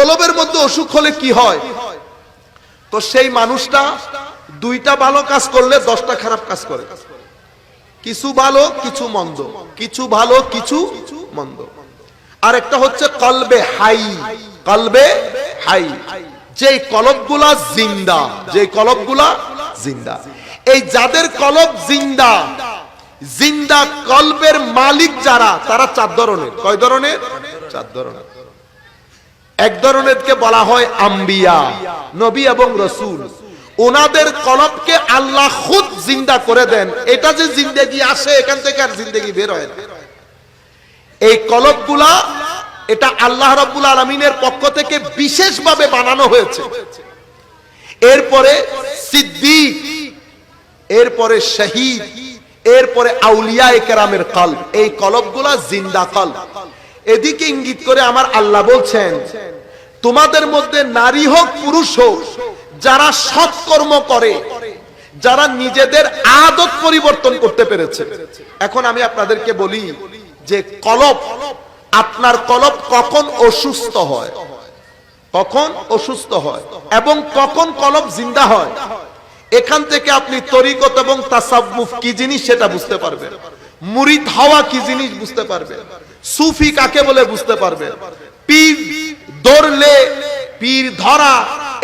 কলবের মধ্যে অসুখ হলে কি হয়? তো সেই মানুষটা দুইটা ভালো কাজ করলে দশটা খারাপ কাজ করে। কিছু ভালো, কিছু মন্দ। কিছু ভালো, কিছু মন্দ। আর একটা হচ্ছে কলবে হাই। কলবে হাই। যে কলবগুলা জিন্দা যে কলবগুলা জিন্দা। এই যাদের কলব জিন্দা জিন্দা কলবের মালিক যারা, তারা চার ধরনের। কয় ধরনের? চার ধরনের। এক ধরনেরকে বলা হয় আম্বিয়া, নবী এবং রসুল। ওনাদের কলবকে আল্লাহ খুদ জিন্দা করে দেন। এটা যে জিন্দেগি আসে, এখান থেকে আর জিন্দেগি বের হয় এই কলবগুলা, এটা আল্লাহ রাব্বুল আলমিনের পক্ষ থেকে বিশেষভাবে বানানো হয়েছে। এরপরে সিদ্দিক, এরপরে শহীদ, এরপরে আউলিয়া কেরামের কল এই কলবগুলা জিন্দা কল এদিকে ইঙ্গিত করে আমার আল্লাহ বলছেন, তোমাদের মধ্যে নারী হোক, পুরুষ হোক, যারা সৎকর্ম করে, যারা নিজেদের আদত পরিবর্তন করতে পেরেছে। এখন আমি আপনাদেরকে বলি যে কলব আপনার কলব কখন অসুস্থ হয়? কখন অসুস্থ হয়? এবং কখন কলব জিন্দা হয়? এখান থেকে আপনি তরিকত এবং তাসাব্বুফ কি জিনিস সেটা বুঝতে পারবেন। মুরিদ হওয়া কি জিনিস বুঝতে পারবেন? সুফি কাকে বলে বুঝতে পারবেন পীর দৌড়লে, পীর ধরা,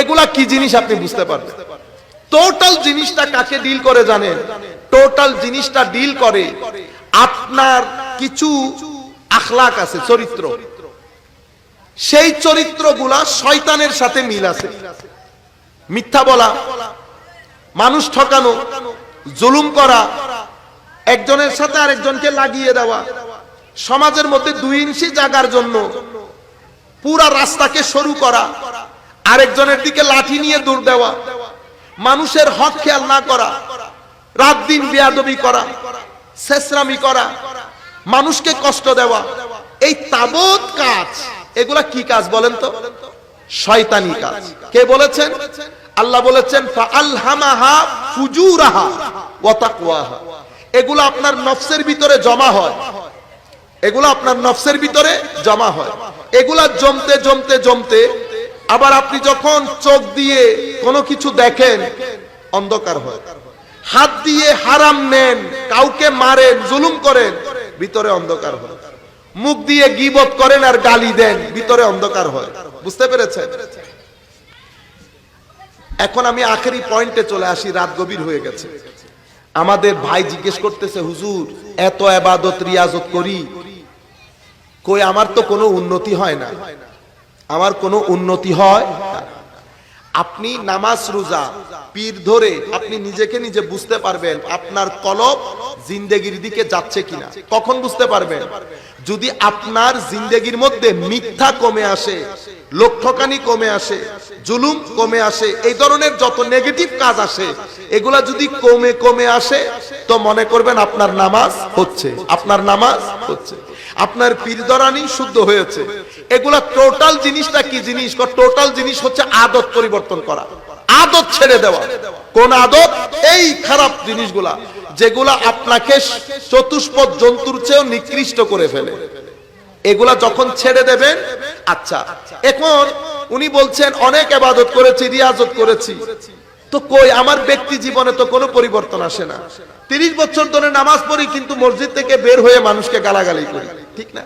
এগুলা কি জিনিস আপনি বুঝতে পারবেন? টোটাল জিনিসটা কাকে ডিল করে জানেন? টোটাল জিনিসটা ডিল করে আপনার কিছু আখলাক আছে, চরিত্র। সেই চরিত্রগুলা শয়তানের সাথে মিল আছে। মিথ্যা বলা, মানুষ ঠকানো, জুলুম করা, একজনের সাথে আরেকজনকে লাগিয়ে দেওয়া সমাজের মধ্যে দুই ইঞ্চি জাগার জন্য পুরা রাস্তাকে সরু করা, আরেকজনের দিকে লাঠি নিয়ে দৌড় দেওয়া, মানুষের হক খেয়াল না করা, রাত দিন বেয়াদবি করা, শেষরামি করা, মানুষকে কষ্ট দেওয়া, এই তাবৎ কাজ, এগুলা কি কাজ বলেন তো? শয়তানি কাজ। কে বলেছেন? আল্লাহ বলেছেন, ফাআলহামাহা ফুজুরাহা ওয়া তাকওয়াহা। এগুলো আপনার নফসের ভিতরে জমা হয়। এগুলো আপনার নফসের ভিতরে জমা হয়। এগুলা জমতে জমতে জমতে আবার আপনি যখন চোখ দিয়ে কোনো কিছু দেখেন, অন্ধকার হয়। হাত দিয়ে হারাম নেন, কাউকে মারেন, জুলুম করেন, ভিতরে অন্ধকার হয়। মুখ দিয়ে গিবত করেন আর গালি দেন, ভিতরে অন্ধকার হয়। বুঝতে পেরেছেন? এখন আমি আখেরি পয়েন্টে চলে আসি, রাত গভীর হয়ে গেছে। আমাদের ভাই জিজ্ঞেস করতেছে, হুজুর, এত আবাদত, রিয়াজত করি কই, আমার তো কোনো উন্নতি হয় না। আমার কোনো উন্নতি হয় আপনি নামাজ রোজা, পীর ধরে আপনি নিজেকে নিজে বুঝতে পারবেন আপনার কলব জিন্দেগির দিকে যাচ্ছে কিনা। কখন বুঝতে পারবেন? যদি আপনার জিন্দেগির মধ্যে মিথ্যা কমে আসে লোকঠকানি কমে আসে, জুলুম কমে আসে, এই ধরনের যত নেগেটিভ কাজ আসে, এগুলা যদি কমে কমে আসে, তো মনে করবেন আপনার নামাজ হচ্ছে। আপনার নামাজ হচ্ছে। আপনার পীরদরানি শুদ্ধ হয়েছে। এগুলা টোটাল জিনিসটা কি জিনিস? টোটাল জিনিস হচ্ছে আদত পরিবর্তন করা। আদত ছেড়ে দেওয়া। কোন আদত? এই খারাপ জিনিসগুলা, যেগুলা আপনাকে চতুষ্পদ জন্তুর চেয়েও নিকৃষ্ট করে ফেলে। এগুলা যখন ছেড়ে দেবেন আচ্ছা এখন উনি বলছেন, অনেক আবাদত করেছি, রিয়াজত করেছি। তো কই, আমার ব্যক্তি জীবনে তো কোনো পরিবর্তন আসে না। তিরিশ বছর ধরে নামাজ পড়ি, কিন্তু মসজিদ থেকে বের হয়ে মানুষকে গালাগালি করি, ঠিক না?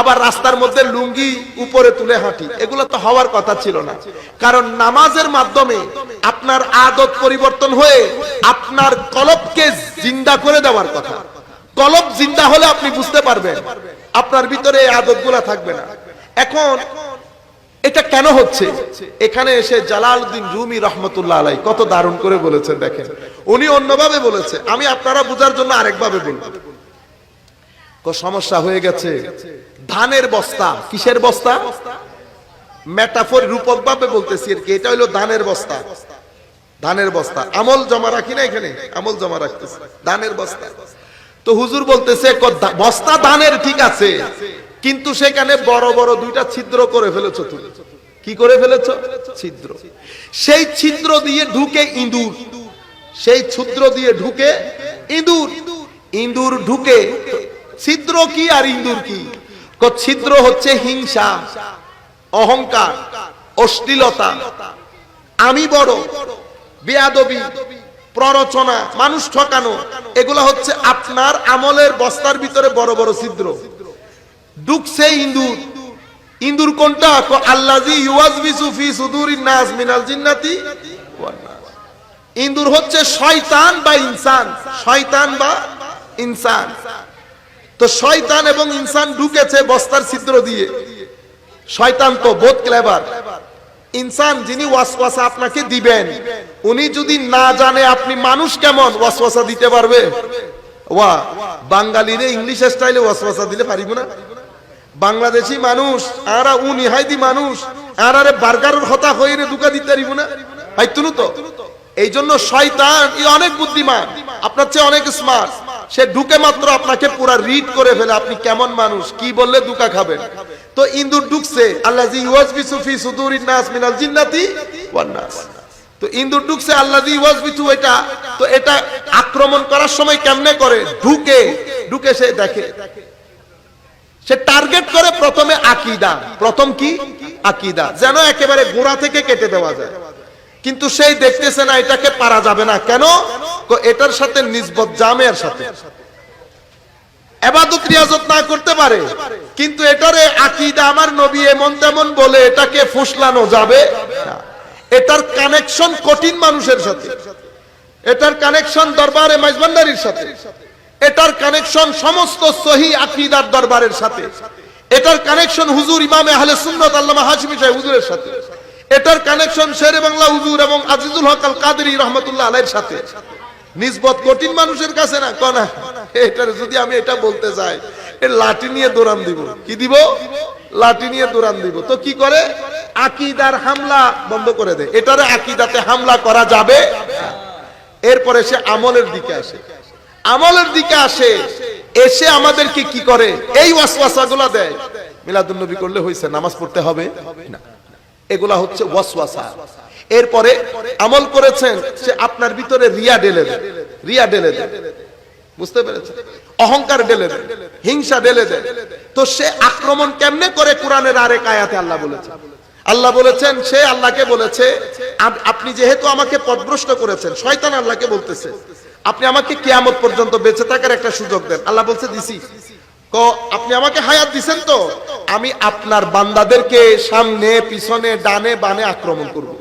আবার রাস্তার মধ্যে লুঙ্গি উপরে তুলে হাঁটি, এগুলো তো হওয়ার কথা ছিল না। কারণ নামাজের মাধ্যমে আপনার আদত পরিবর্তন হয়ে আপনার কলবকে জিন্দা করে দেওয়ার কথা। কলব জিন্দা হলে আপনি বুঝতে পারবেন, আপনার ভিতরে এই আদতগুলা থাকবে না। এখন এটা কেন হচ্ছে? এখানে এসে জালালউদ্দিন রুমি রহমতুল্লাহ আলাই কত দারুণ করে বলেছেন দেখেন। উনি অন্যভাবে বলেছে। আমি আপনারা বোঝার জন্য আরেকভাবে বলব। সমস্যা হয়ে গেছে। ধানের বস্তা, কিসের বস্তা? মেটাফোর রূপক ভাবে বলতেছি আর কি, এটা হলো ধানের বস্তা। ধানের বস্তা। আমল জমা রাখি না এখানে? আমল জমা রাখতেছি। ধানের বস্তা। তো হুজুর বলতেছে বস্তা ধানের ঠিক আছে। কিন্তু সেখানে বড় বড় দুইটা ছিদ্র করে ফেলেছো তুমি। কি করে ফেলেছো? ছিদ্র। সেই ছিদ্র দিয়ে ঢুকে ইঁদুর। সেই ছিদ্র দিয়ে ঢুকে ইঁদুর। ইঁদুর ঢুকে ছিদ্র কি আর ইঁদুর কি, ছিদ্র হচ্ছে হিংসা, অহংকার, অশ্লীলতা। আমি বড়, বেয়াদবি, প্ররচনা, মানুষ ঠকানো, এগুলো হচ্ছে আপনার আমলের বস্তার ভিতরে বড় বড় ছিদ্র। ঢুকছে ইন্দুর ইন্দুর কোনটা? আল্লাজি ইউয়াজবিসু ফি সুদুরিন নাস মিনাল জিন্নাতি ইন্দুর হচ্ছে শয়তান বা ইনসান। শয়তান বা ইনসান। তো শয়তান এবং ইনসান ঢুকেছে বস্তার ছিদ্র দিয়ে। শয়তান তো বোধ ক্লেভার ইনসান যিনি ওয়াসওয়াসা আপনাকে দিবেন, উনি যদি না জানে আপনি মানুষ কেমন, ওয়াসওয়াসা দিতে পারবে? ওয়া, বাঙালিরে ইংলিশ স্টাইলে ওয়াসওয়াসা দিলে পারিব না? বাংলাদেশি মানুষ, আরা উ নিহাইদি মানুষ আর আরে বার্গারের হতা হয়ে দুকা দিতে পারিব না? হাইতুনু তো? এই জন্য শয়তান, ই অনেক বুদ্ধিমান, আপনার চেয়ে অনেক স্মার্ট সে ঢুকে মাত্র আপনাকে পুরা রিড করে ফেলে, আপনি কেমন মানুষ, কি বললে দুকা খাবেন? তো ইন্দুর ঢুকছে আল্লাজি ইউয়াজবিসু ফি সুদুরিন নাস মিনাল জিন্নাতি ওয়ান নাস। তো ইন্দুর ঢুকছে আল্লাজি ইউয়াজবিসু এটা, তো এটা আক্রমণ করার সময় কেমনে করে? ঢুকে ঢুকে সে দেখে। সে টার্গেট করে প্রথমে আকিদা। প্রথম কি? আকিদা। যেন একেবারে গোড়া থেকে কেটে দেওয়া যায়। কিন্তু সেই দেখতেছে না, এটাকে পারা যাবে না। কেন? এটার সাথে নিসবত জামের সাথে। এবাদত রিয়াজত না করতে পারে। কিন্তু এটারে আকিদা আমার নবী এমন তেমন বলে এটাকে ফুসলানো যাবে এটার কানেকশন কঠিন মানুষের সাথে। এটার কানেকশন দরবারে মাইজবান্ডারির সাথে। এটার কানেকশন সমস্ত সহি আকিদার দরবারের সাথে। এটার কানেকশন হুজুর ইমামে আহলে সুন্নত আল্লামা হাশমি সাহেব হুজুরের সাথে। এটার কানেকশন শেরে বাংলা হুজুর এবং আজিজুল হক আল কাদেরী রহমতুল্লাহ আলাইহির সাথে। নিসবত কঠিন মানুষের কাছে না কনা এটার যদি আমি এটা বলতে চাই এ লাঠি নিয়ে দৌড়ান দিব। কি দিব? লাঠি নিয়ে দৌড়ান দিব। তো কি করে? আকিদার হামলা বন্ধ করে দেয় এটারে আকিদাতে হামলা করা যাবে এরপরে সে আমলের দিকে আসে। আমলের দিকে আসে, এসে আমাদেরকে কি করে? এই ওয়াসওয়াসাগুলো দেয়। মিলাদুন নবী করলে হইছে, নামাজ পড়তে হবে? না। এগুলা হচ্ছে ওয়াসওয়াসা। এরপরে আমল করেছেন, সে আপনার ভিতরে রিয়া ঢেলে দেয়। রিয়া ঢেলে দেয়। বুঝতে পেরেছেন? অহংকার ঢেলে দেয়। হিংসা ঢেলে দেয়। তো সে আক্রমণ কেমনে করে কোরআনের আরেক আয়াতে আল্লাহ বলেছেন? আল্লাহ বলেছেন, সে আল্লাহকে বলেছে আপনি যেহেতু আমাকে পথভ্রষ্ট করেছেন, শয়তান আল্লাহকে বলতেছে আপনি আমাকে কিয়ামত পর্যন্ত বেঁচে থাকার একটা সুযোগ দেন। আল্লাহ বলছে, দিছি। আপনি আমাকে হায়াত দিছেন তো? আমি আপনার বান্দাদেরকে সামনে, পিছনে, ডানে, বানে আক্রমণ করব।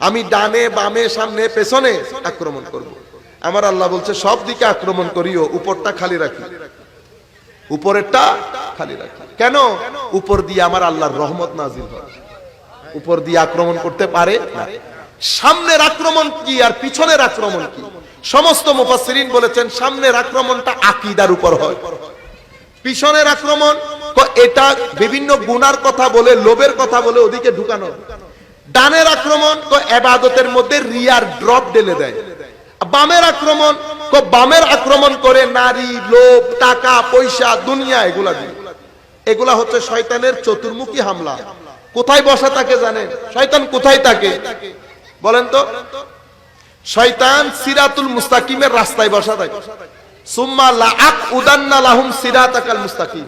আমি ডানে, বামে, সামনে, পেছনে আক্রমণ করব। আমার আল্লাহ বলছে, সব দিকে আক্রমণ করিও, উপরটা খালি রাখি। উপরেরটা খালি রাখি। কেন? উপর দিয়ে আমার আল্লাহর রহমত নাজিল হয়। উপর দিয়ে আক্রমণ করতে পারে না। সামনের আক্রমণ কি আর পিছনের আক্রমণ কি? সমস্ত মুফাসসিরিন বলেছেন সামনের আক্রমণটা আকীদার উপর হয়। পিছনের আক্রমণ এটা বিভিন্ন গুনার কথা বলে, লোভের কথা বলে ওদিকে ঢুকানো। ডানের আক্রমণ তো এবাদতের মধ্যে রিয়ার ড্রপ ঢেলে দেয়। বামের আক্রমণ তো বামের আক্রমণ করে নারী, লোভ, টাকা, পয়সা, দুনিয়া, এগুলা দিয়ে। এগুলা হচ্ছে শয়তানের চতুর্মুখী হামলা। কোথায় বসা থাকে জানেন শয়তান কোথায় থাকে বলেন তো। শয়তান সিরাতুল মুস্তাকিমের রাস্তায় বসা থাকে। সুম্মা লাআক উদান্না লাহুম সিরাতাকাল মুস্তাকিম।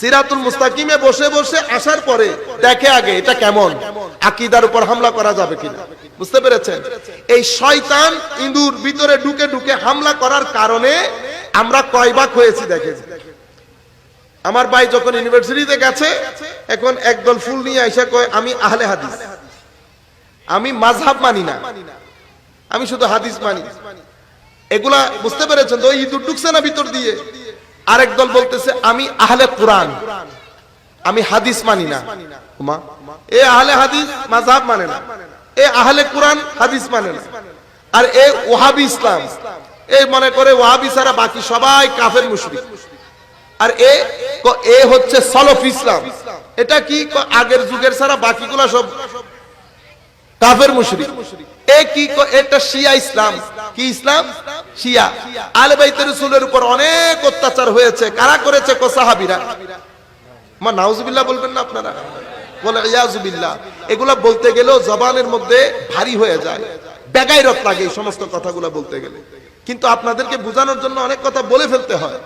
সিরাতুল মুস্তাকিমে বসে বসে আসার পরে দেখে আগে এটা কেমন? আকীদার উপর হামলা করা যাবে কিনা? বুঝতে পেরেছেন? এই শয়তান ইঁদুর ভিতরে ঢুকে ঢুকে হামলা করার কারণে আমরা কয় ভাগ হয়েছি দেখেন। আমার ভাই যখন ইউনিভার্সিটিতে গেছে, এখন একদল ফুল নিয়ে আইসা কয়, আমি আহলে হাদিস। আমি মাযহাব মানি না। আমি শুধু হাদিস মানি। এগুলা বুঝতে পেরেছেন তো? ইঁদুর ঢুকছে না ভিতর দিয়ে। আরেক দল বলতেছে, আমি আহলে কোরআন। আমি হাদিস মানি না। মা এ আহলে হাদিস মাযহাব মানে না। এ আহলে কোরআন হাদিস মানে না। আর এ ওহাবি ইসলাম। এই মনে করে ওহাবি ছাড়া বাকি সবাই কাফের মুশরিক। আর এ এ হচ্ছে সলফ ইসলাম। এটা কি আগের যুগের ছাড়া বাকিগুলা সব কাফের মুশরিক। এ কি এটা শিয়া ইসলাম। কি ইসলাম? শিয়া। আলে উপর অনেক অত্যাচার হয়েছে। কারা করেছে কো, সাহাবীরা? মা, নাউজুবিল্লাহ বলবেন না আপনারা? বলে ইয়াজুবিল্লাহ এগুলা বলতে গেলেও জবানের মধ্যে ভারী হয়ে যায়। বেগাইরত লাগে এই সমস্ত কথাগুলো বলতে গেলে। কিন্তু আপনাদেরকে বোঝানোর জন্য অনেক কথা বলে ফেলতে হয়।